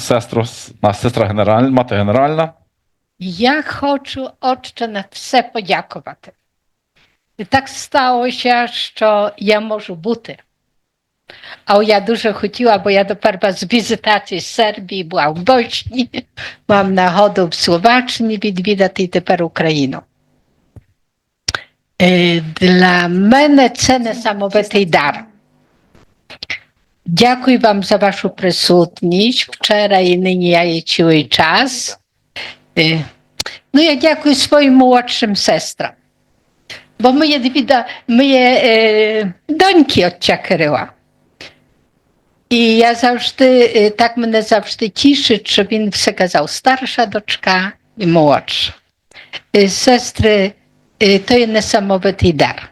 сестру, на сестра генераль, мати генеральна. Я хочу отче на все подякувати. І так сталося, що я можу бути. А я дуже хотіла, бо я тепер з візитації з Сербії була в Бочні, мав нагоду в Словаччині відвідати і тепер Україну. Е, для мене це несамовитий дар. Dziękuję Wam za Waszą prysutność wczoraj i nyni jajeciły czas. Y, no ja dziękuję swoim młodszym sestram, bo moje, dwie, moje e, dońki odciakryła. I ja zawsze, y, tak mnie zawsze ciszy, czy bym się starsza doczka i młodsza. Sestry, to jest niesamowity dar.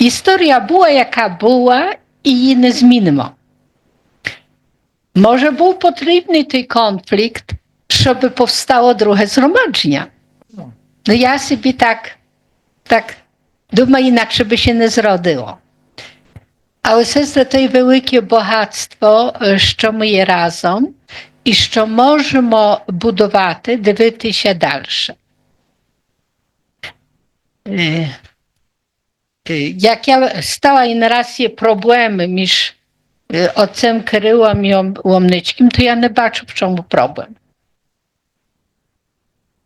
Historia była jaka była i ne zminimo. Może był potrzebny ten konflikt, żeby powstało drugie zromadzenie. No ja sobie tak, tak duma inaczej by się nie zrodyło. Ale sestra, to jest wielkie bogactwo, co je razem i co możemy budować, dywyty się dalsze. E, jak ja stała in razie problemy, niż y, ocem kryłam i łomnyczkim, to ja nie baczę w czemu problem.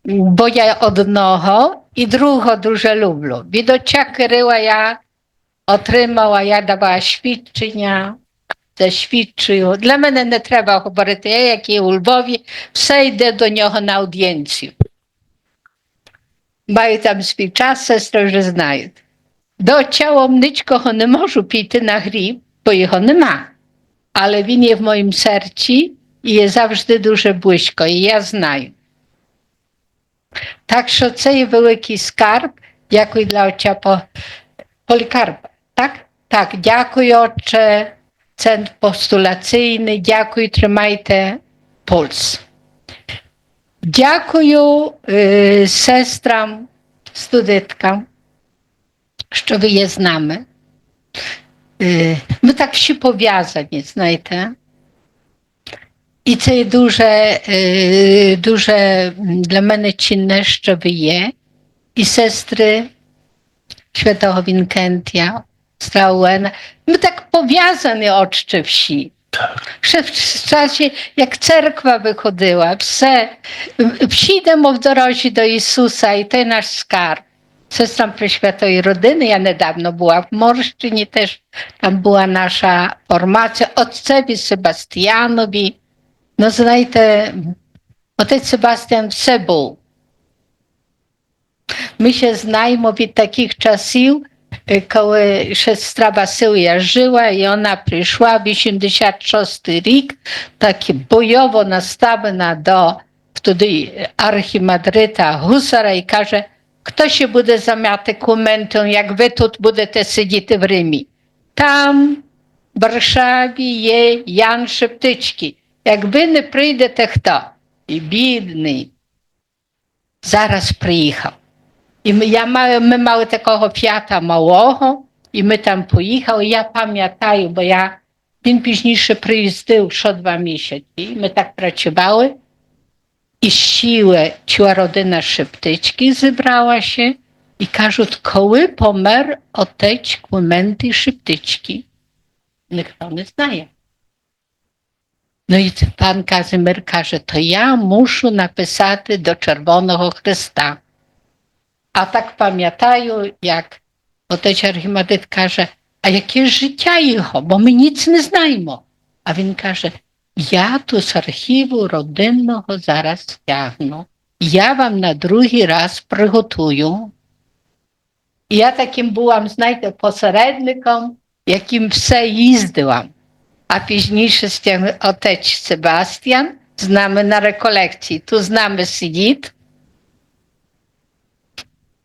Bo ja odnoho i drugo duże lublu. Widocia kryła ja otrzymała, ja dawała świadczenia, zaświadczył. Dla mnie nie trzeba chobaryty, ja jak i u Lwowi, przejdę do niego na audiencję. Mają tam swój czas, sestry, że znają do ciała mnyć kochony morzu, pij na hri, bo ich on ma. Ale winie w moim serci i jest zawsze duże błysko i ja znaj. Tak szoceje wyłyki skarb, dziękuję dla ocia Polikarpa. Tak? Tak, dziękuję ocze, cent postulacyjny, dziękuję, trzymajte puls. Dziękuję э, сестрам студенткам żeby je znamy. Y, my tak się powiaza nie znajdę. I te duże, y, duże mm, dla mnie czynne, żeby je. I sestry Świętego Winkentia, Strauen, my tak powiązane oczcze wsi. Tak. W czasie, jak cerkwa wychodziła, wsi idę w drodze do Jezusa i ten nasz skarb przy Preświatowej Rodyny. Ja niedawno była w Morszczynie też. Tam była nasza formacja. Otcewi Sebastianowi. No znajdę, otec Sebastian wse był. My się znajmo takich czasów, kiedy siostra Wasyłia żyła i ona przyszła w 86 rok, taki bojowo nastawiona do wtedy archimadryta Husara i każe, Хто ще буде замяти коментом, як ви тут будете сидіти в Римі? Там, в Варшаві, є Ян Як ви не прийдете хто? І бідний, зараз приїхав. І ми, я маю, ми мали такого п'ята малого, і ми там поїхали. Я пам'ятаю, бо я він пізніше приїздив що два місяці. І ми так працювали. i siłę ciła rodyna szeptyczki zebrała się i każut koły pomer oteć kłymęty szybtyczki. Nechrony znaje. No i pan Kazimir każe, to ja muszę napisać do Czerwonego Chrysta. A tak pamiętają, jak otec archimadyt każe, a jakie życia ich, bo my nic nie znajmo. A więc każe, Я ту з архіву родинного зараз тягну. Я вам на другий раз приготую. Я таким була, знаєте, посередником, яким все їздила, а пізніше стяг... отець Себастьян з нами на реколекції. Тут з нами сидить.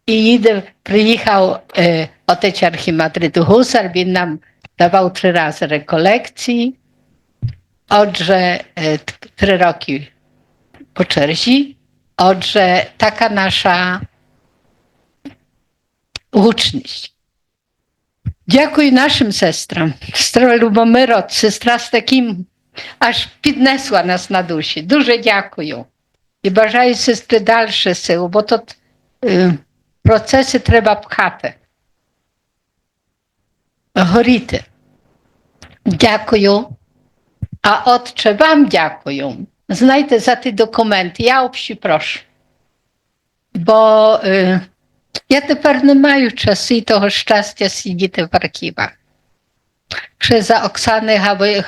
І їде, приїхав е, отець архімадрид Гусар, він нам давав три рази реколекції. od odrze proroki e, po od że taka nasza łuczność. Dziękuję naszym sestrom, stro Lubomyrot, sestra z takim, aż podniosła nas na dusi. Duże dziękuję. I bażaj sestry dalsze syły, bo to y, procesy trzeba pchać. Горіти. Дякую. A otcze, wam dziękuję. Znajdę za te dokumenty. Ja obsi proszę. Bo y, ja teraz nie mam czasu i tego szczęścia siedzieć w archiwach. Że za Oksany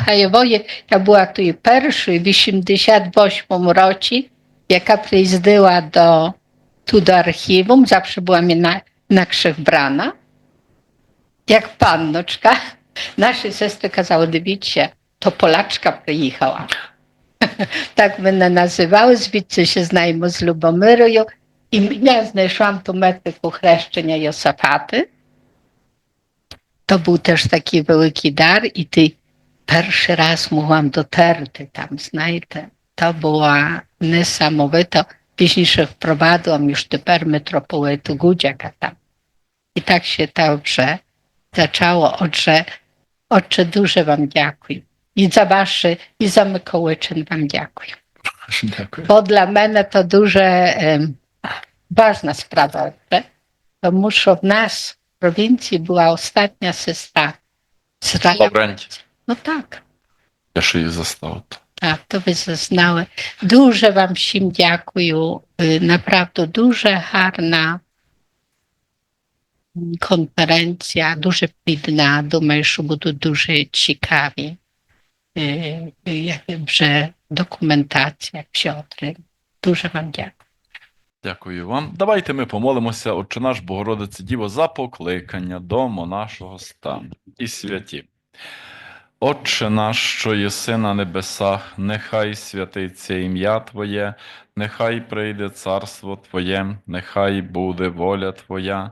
Hajewoje, ja była tu i pierwszy, w 88 roku, jaka przyjeździła do, tu do archiwum, zawsze była mi na, na krzech brana. Jak pannoczka. Nasze siostry kazały, dobić się to Polaczka przyjechała. tak mnie nazywały, zbicie się znajmo z Lubomyrują. I ja znalazłam tu metyku chreszczenia Josafaty. To był też taki wielki dar i ty pierwszy raz mogłam terty, tam, znajdę. To była niesamowita. Późniejsze wprowadziłam już typer metropolitu Gudziaka tam. I tak się dobrze zaczęło, od odże duże wam dziękuję i za wasze i za Mikoły wam dziękuję. Dziękuję. Bo dla mnie to duże um, ważna sprawa, że? to muszą w nas, w prowincji była ostatnia sesta. Dobręć. No tak. Jeszcze jej zostało to. Tak, to by zaznały. Duże wam się dziękuję. Y, naprawdę duże, harna konferencja, duże plidna. Думаю, що będą duże ciekawie. вже документація, все отримав. Дуже вам дякую. Дякую вам. Давайте ми помолимося, Отче наш Богородице Діво, за покликання дому нашого стану і святі. Отче наш, що єси на небесах, нехай святиться ім'я Твоє, нехай прийде царство Твоє, нехай буде воля Твоя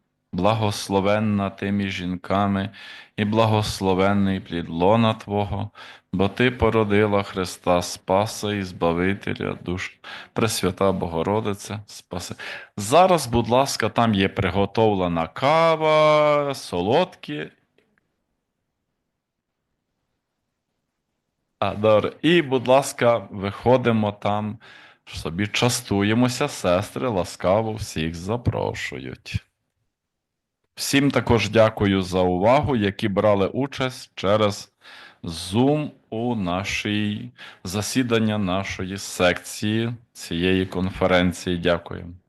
Благословенна ти між жінками, і благословенний плід лона Твого, бо Ти породила Христа Спаса і Збавителя душ, Пресвята Богородиця, Спаси. Зараз, будь ласка, там є приготовлена кава, солодкі. А, добре. І, будь ласка, виходимо там, собі частуємося, сестри, ласкаво всіх запрошують. Всім також дякую за увагу, які брали участь через Zoom у нашій засідання нашої секції цієї конференції. Дякую.